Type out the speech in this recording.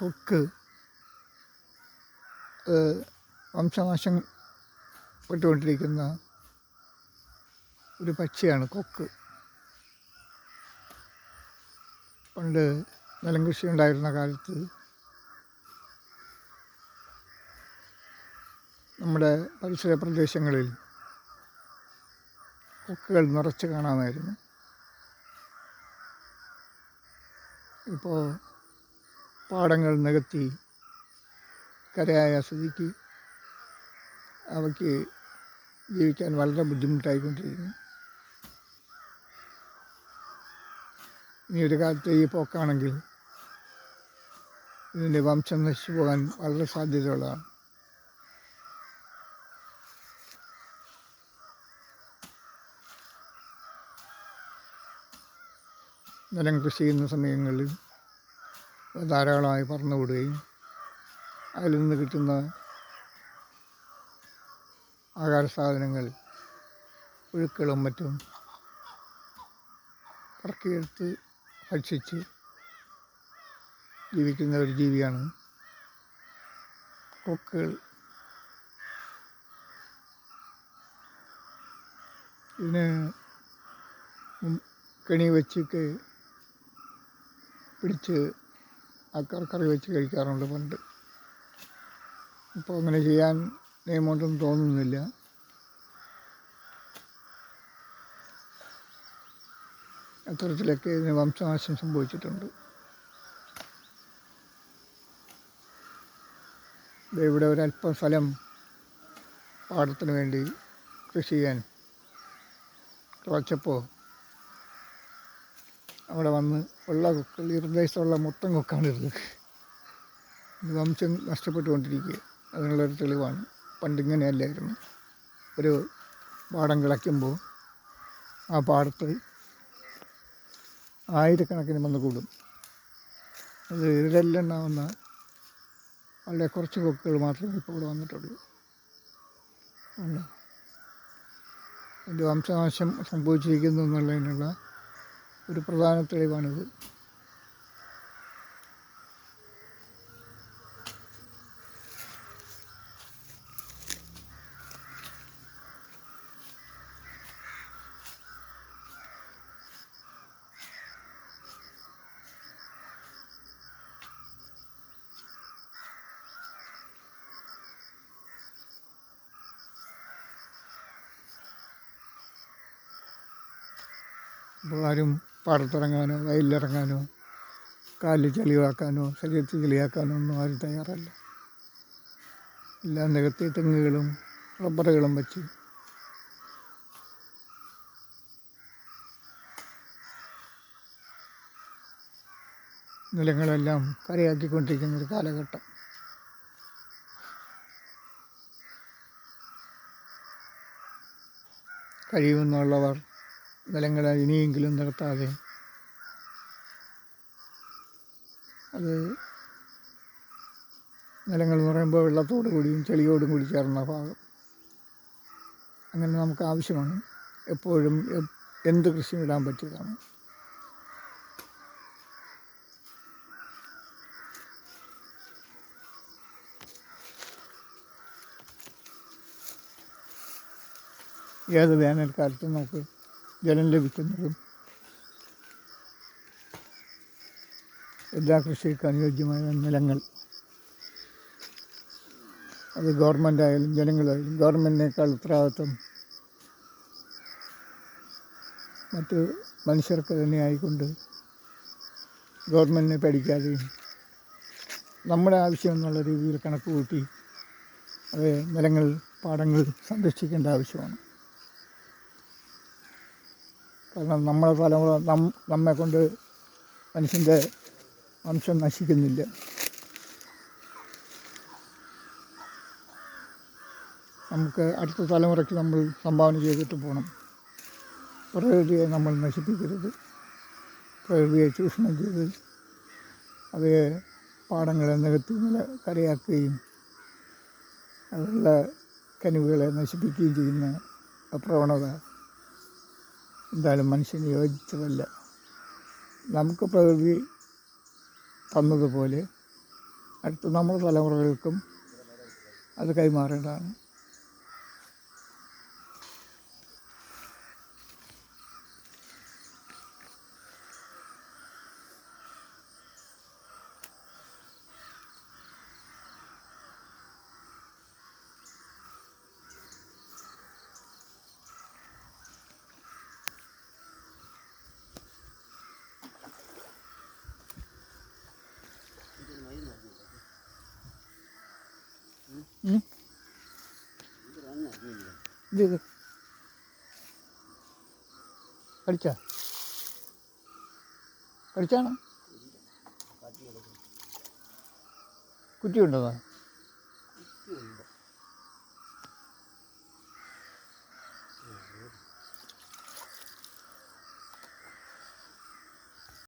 കൊക്ക്. വംശനാശം പെട്ടുകൊണ്ടിരിക്കുന്ന ഒരു പക്ഷിയാണ് കൊക്ക്. പണ്ട് നിലം കൃഷി ഉണ്ടായിരുന്ന കാലത്ത് നമ്മുടെ പരിസര പ്രദേശങ്ങളിൽ കൊക്കുകൾ നിറച്ച് കാണാമായിരുന്നു. ഇപ്പോൾ പാടങ്ങൾ നികത്തി കരയായ സ്ഥിതിക്ക് അവയ്ക്ക് ജീവിക്കാൻ വളരെ ബുദ്ധിമുട്ടായിക്കൊണ്ടിരിക്കുന്നു. ഇനി ഒരു കാലത്ത് ഈ പോക്കാണെങ്കിൽ ഇതിന്റെ വംശം നശിച്ചു പോകാൻ വളരെ സാധ്യതയുള്ളതാണ്. നിലം കൃഷി ചെയ്യുന്ന സമയങ്ങളിൽ ധാരാളമായി പറന്നുവിടുകയും അതിൽ നിന്ന് കിട്ടുന്ന ആഹാര സാധനങ്ങൾ പുഴുക്കളും മറ്റും പറക്കിയെടുത്ത് ഭക്ഷിച്ച് ജീവിക്കുന്ന ഒരു ജീവിയാണ് കൊക്കുകൾ. ഇതിന് കെണി വെച്ചൊക്കെ പിടിച്ച് ആൾക്കാർ കറി വെച്ച് കഴിക്കാറുണ്ട് പണ്ട്. ഇപ്പോൾ അങ്ങനെ ചെയ്യാൻ നിയമമുണ്ടെന്ന് തോന്നുന്നില്ല. അത്തരത്തിലൊക്കെ ഇതിന് വംശനാശം സംഭവിച്ചിട്ടുണ്ട്. ഇവിടെ ഒരല്പം ഫലം പാടത്തിന് വേണ്ടി കൃഷി ചെയ്യാൻ കിളച്ചപ്പോൾ അവിടെ വന്ന് ഉള്ള കൊക്കൾ ഈ പ്രദേശത്തുള്ള മൊത്തം കൊക്കാണ് ഇത് വംശം നഷ്ടപ്പെട്ടുകൊണ്ടിരിക്കുക. അതിനുള്ളൊരു തെളിവാണ്. പണ്ടിങ്ങനെയല്ലായിരുന്നു ഒരു പാടം കിളയ്ക്കുമ്പോൾ ആ പാടത്ത് ആയിരക്കണക്കിന് വന്ന് കൂടും. അത് ഇതിലെണ്ണാവുന്ന വളരെ കുറച്ച് കൊക്കുകൾ മാത്രമേ ഇപ്പോൾ ഇവിടെ വന്നിട്ടുള്ളൂ. അതിന്റെ വംശനാശം സംഭവിച്ചിരിക്കുന്നു എന്നുള്ളതിനുള്ള ഒരു പ്രധാന തെളിവാണിത്. ഇപ്പോൾ ആരും പാടത്തിറങ്ങാനോ വയലിലിറങ്ങാനോ കാലിൽ ചെളിവാക്കാനോ ശരീരത്തിൽ ചെളിയാക്കാനോ ഒന്നും ആരും തയ്യാറല്ല. എല്ലാം നികത്തി തെങ്ങുകളും റബ്ബറുകളും വെച്ച് നിലങ്ങളെല്ലാം കരയാക്കിക്കൊണ്ടിരിക്കുന്ന ഒരു കാലഘട്ടം. കഴിയുമെന്നുള്ളവർ നിലങ്ങളെ ഇനിയെങ്കിലും നിർത്താതെ അത് നിലങ്ങൾ എന്ന് പറയുമ്പോൾ വെള്ളത്തോടു കൂടിയും ചെളിയോടും കൂടി ചേർന്ന ഭാഗം. അങ്ങനെ നമുക്ക് ആവശ്യമാണ്. എപ്പോഴും എന്ത് കൃഷി ഇടാൻ പറ്റിയതാണ്. ഏത് വേനൽക്കാലത്തും നമുക്ക് ജലം ലഭിക്കുന്നതും എല്ലാ കൃഷിക്ക് അനുയോജ്യമായ നിലങ്ങൾ. അത് ഗവൺമെന്റ് ആയാലും ജനങ്ങളായാലും ഗവൺമെന്റിനേക്കാൾ ഉത്തരവാദിത്വം മറ്റ് മനുഷ്യർക്ക് തന്നെ ആയിക്കൊണ്ട് ഗവൺമെന്റിനെ പേടിക്കാതെയും നമ്മുടെ ആവശ്യം എന്നുള്ള രീതിയിൽ കണക്ക് കൂട്ടി അത് നിലങ്ങൾ പാടങ്ങൾ സംരക്ഷിക്കേണ്ട ആവശ്യമാണ്. കാരണം നമ്മളെ തലമുറ നം നമ്മെ കൊണ്ട് മനുഷ്യന്റെ വംശം നശിക്കുന്നില്ല. നമുക്ക് അടുത്ത തലമുറയ്ക്ക് നമ്മൾ സംഭാവന ചെയ്തിട്ട് പോകണം പ്രകൃതിയെ നമ്മൾ നശിപ്പിക്കരുത്. പ്രകൃതിയെ ചൂഷണം ചെയ്ത് അവയെ പാടങ്ങളെ നികത്തി നില കരയാക്കുകയും അതിലുള്ള കനിവുകളെ നശിപ്പിക്കുകയും ചെയ്യുന്ന പ്രവണത എന്തായാലും മനുഷ്യന് യോജിച്ചതല്ല. നമുക്ക് പ്രകൃതി തന്നതുപോലെ അടുത്ത നമ്മുടെ തലമുറകൾക്കും അത് കൈമാറേണ്ടതാണ്. ഇത് കടിച്ച കടിച്ചാണോ കുറ്റി ഉണ്ടോ